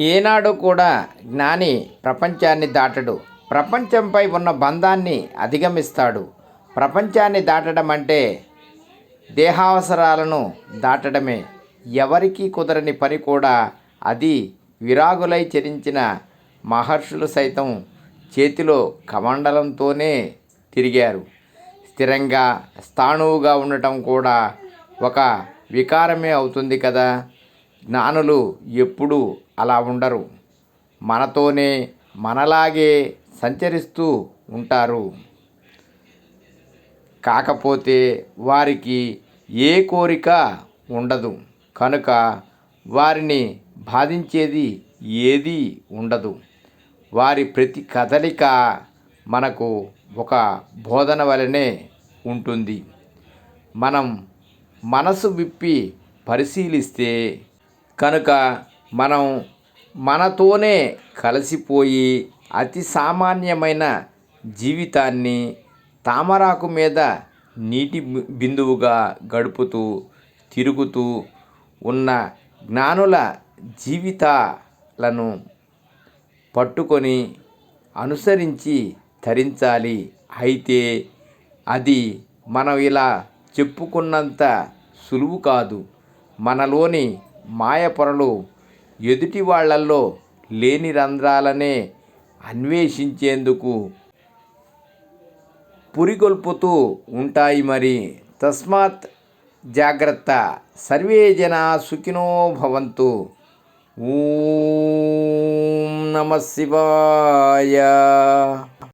ఏనాడు కూడా జ్ఞాని ప్రపంచాన్ని దాటడు. ప్రపంచంపై ఉన్న బంధాన్ని అధిగమిస్తాడు. ప్రపంచాన్ని దాటడం అంటే దేహావసరాలను దాటడమే. ఎవరికీ కుదరని పని కూడా అది విరాగులై చరించిన మహర్షులు సైతం చేతిలో కమండలంతోనే తిరిగారు. స్థిరంగా స్థాణువుగా ఉండటం కూడా ఒక వికారమే అవుతుంది కదా? జ్ఞానులు ఎప్పుడూ అలా ఉండరు. మనతోనే మనలాగే సంచరిస్తూ ఉంటారు. కాకపోతే వారికి ఏ కోరిక ఉండదు. కనుక వారిని బాధించేది ఏదీ ఉండదు. వారి ప్రతి కదలిక మనకు ఒక బోధన వలనే ఉంటుంది. మనం మనసు విప్పి పరిశీలిస్తే కనుక మనం మనతోనే కలిసిపోయి అతి సామాన్యమైన జీవితాన్ని తామరాకు మీద నీటి బిందువుగా గడుపుతూ తిరుగుతూ ఉన్న జ్ఞానుల జీవితాలను పట్టుకొని అనుసరించి ధరించాలి. అయితే అది మనం ఇలా చెప్పుకున్నంత సులువు కాదు. మనలోని మాయ పొరలు ఎదుటి వాళ్ళల్లో లేని రంధ్రాలనే అన్వేషించేందుకు పురిగొల్పుతూ ఉంటాయి మరి. తస్మాత్ జాగ్రత్త. సర్వే జనా సుఖినో భవంతు. ఓం నమ శివాయ.